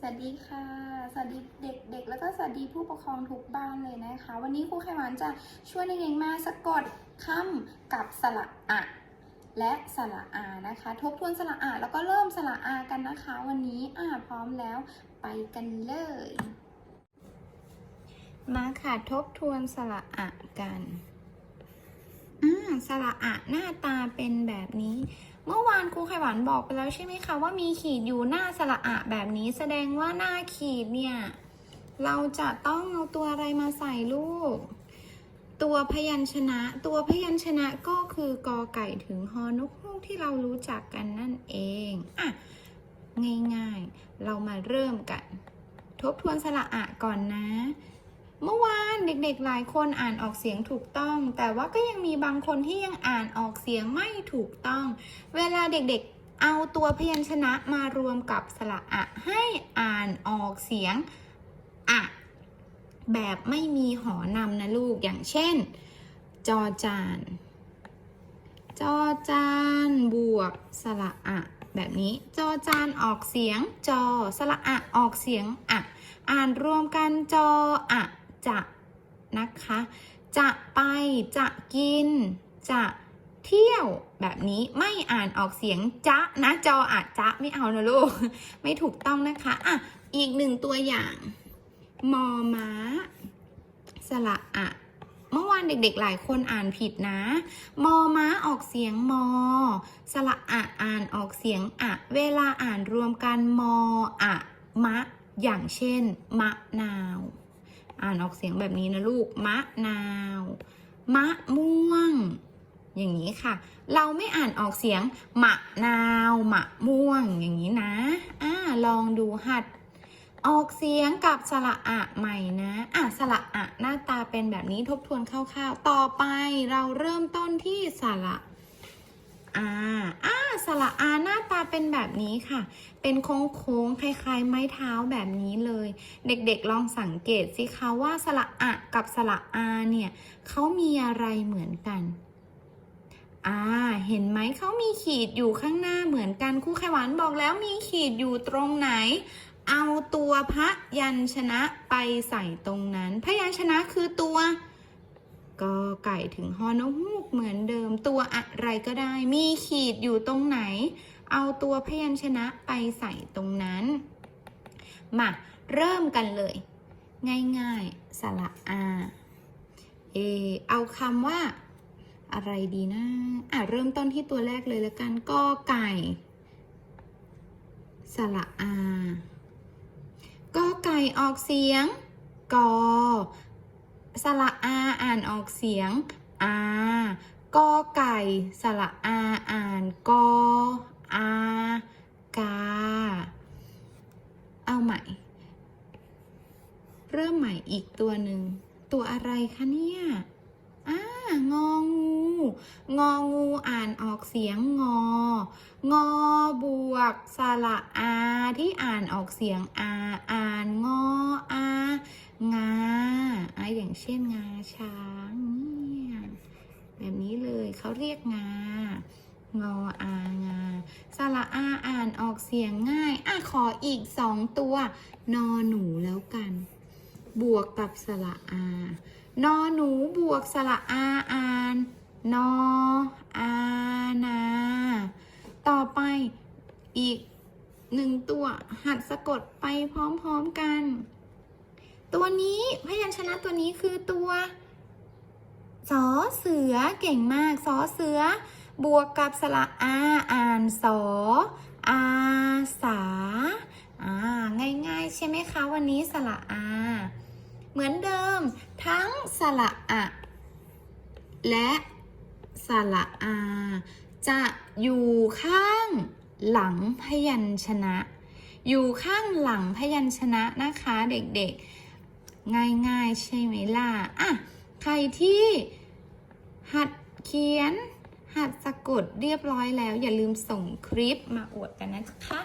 สวัสดีค่ะ สวัสดีเด็กๆ แล้วก็สวัสดีผู้ปกครองทุกบ้านเลยนะคะ วันนี้ครูไขหวานจะช่วยเด็กๆมาสะกดคำกับสระอะและสระอานะคะ ทบทวนสระอะแล้วก็เริ่มสระอากันนะคะ วันนี้อ่าพร้อมแล้วไปกันเลย มาค่ะทบทวนสระอะกันอ่าสระอะหน้าตาเป็นแบบนี้ เมื่อวานครูไขหวานบอกไปแล้วใช่ไหมคะว่ามีขีดอยู่หน้าสระอะแบบนี้แสดงว่าหน้าขีดเนี่ย เราจะต้องเอาตัวอะไรมาใส่ลูก ตัวพยัญชนะตัวพยัญชนะก็คือกอไก่ถึงฮอนกฮูกที่เรารู้จักกันนั่นเองอะง่ายๆ เรามาเริ่มกัน ทบทวนสระอะก่อนนะ เมื่อวานเด็กๆหลายคนอ่านออกเสียงถูกต้อง แต่ว่าก็ยังมีบางคนที่ยังอ่านออกเสียงไม่ถูกต้อง เวลาเด็กๆเอาตัวพยัญชนะมารวมกับสระอะให้อ่านออกเสียงอะแบบไม่มีหอนำนะลูกอย่างเช่น จอจาน จอจานบวกสระอะแบบนี้จอจานออกเสียงจอสระอะออกเสียงอะอ่านรวมกันจออะ จะนะคะ จะไปจะกิน จะเที่ยวแบบนี้ไม่อ่านออกเสียงจะนะจออะจะไม่เอานะลูก ไม่ถูกต้องนะคะอะอีกหนึ่งตัวอย่างมอม้า สระอะ เมื่อวานเด็กๆ หลายคนอ่านผิดนะ มอม้าออกเสียงมอ สระอะอ่านออกเสียงอะ เวลาอ่านรวมกันมออะมะ อย่างเช่น มะนาว อ่านออกเสียงแบบนี้นะลูก มะนาว มะม่วง อย่างนี้ค่ะ เราไม่อ่านออกเสียง มะนาว มะม่วง อย่างนี้นะ อ่า ลองดูหัด ออกเสียงกับสระอะใหม่นะ อะสระอะหน้าตาเป็นแบบนี้ทบทวนคร่าวๆ ต่อไปเราเริ่มต้นที่สระ อาอ่าสระอาหน้าตาเป็นแบบนี้ค่ะ เป็นโค้งๆคล้ายๆ ไม้เท้าแบบนี้เลย เด็กๆลองสังเกตสิคะว่าสระอะกับสระอาเนี่ยเขามีอะไรเหมือนกันอ่าเห็นไหมเขามีขีดอยู่ข้างหน้าเหมือนกันครูไขหวานบอกแล้วมีขีดอยู่ตรงไหน เอาตัวพระยัญชนะไปใส่ตรงนั้น พระยัญชนะคือตัว กอไก่ถึงฮอนกฮูกเหมือนเดิมตัวอะไรก็ได้ มีขีดอยู่ตรงไหน เอาตัวพยัญชนะไปใส่ตรงนั้น มาเริ่มกันเลย ง่ายๆ สระอาเอเอาคำว่า อะไรดีนะ อะ เริ่มต้นที่ตัวแรกเลยละกันกอไก่ สระอากอไก่ออกเสียงกอ สระอาอ่านออกเสียงอากอไก่สระอาอ่านกออากา เอาใหม่ เริ่มใหม่อีกตัวหนึ่ง ตัวอะไรคะเนี่ยอ่างองู งองูอ่านออกเสียงงอ งอบวกสระอาที่อ่านออกเสียงอา อ่านงออา อย่างเช่นงาช้างเนี่ยแบบนี้เลยเขาเรียกงางออางาสระอาอ่านออกเสียงง่ายอะขออีกสองตัวนอหนูแล้วกัน บวกกับสระอานอหนูบวกสระอาอ่านนออานาต่อไปอีกหนึ่งตัวหัดสะกดไปพร้อมๆกัน ตัวนี้พยัญชนะตัวนี้คือตัวสอเสือเก่งมากสอเสือ บวกกับสระอาอ่านสออาสาอ่าง่ายๆ ใช่ไหมคะวันนี้สระอา เหมือนเดิมทั้งสระอะและสระอา จะอยู่ข้างหลังพยัญชนะ อยู่ข้างหลังพยัญชนะนะคะเด็กๆ ง่ายๆ ใช่ไหมล่ะอะใครที่หัดเขียน หัดสะกดเรียบร้อยแล้ว อย่าลืมส่งคลิปมาอวดกันนะคะ